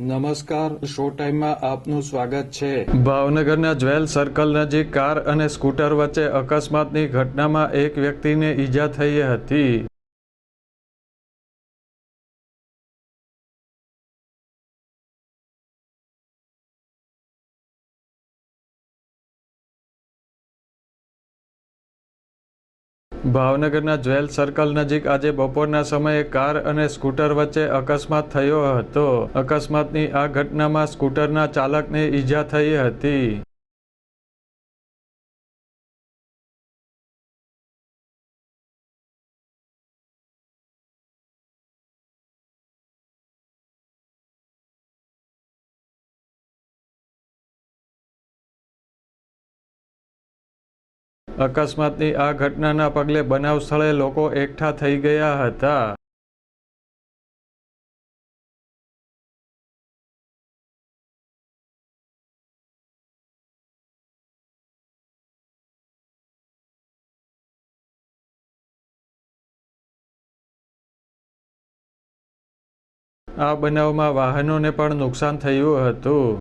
નમસ્કાર, શો ટાઈમમાં આપનું સ્વાગત છે. ભાવનગરના જ્વેલ સર્કલ નજીક કાર અને સ્કૂટર વચ્ચે અકસ્માતની ઘટનામાં એક વ્યક્તિને ઈજા થઈ હતી. ભાવનગરના જ્વેલ સર્કલ નજીક આજે બપોરના સમયે કાર અને સ્કૂટર વચ્ચે અકસ્માત થયો હતો. અકસ્માતની આ ઘટનામાં સ્કૂટરના ચાલકને ઈજા થઈ હતી. અકસ્માતની આ ઘટનાના પગલે બનાવ સ્થળે લોકો એકઠા થઈ ગયા હતા. આ બનાવમાં વાહનોને પણ નુકસાન થયું હતું.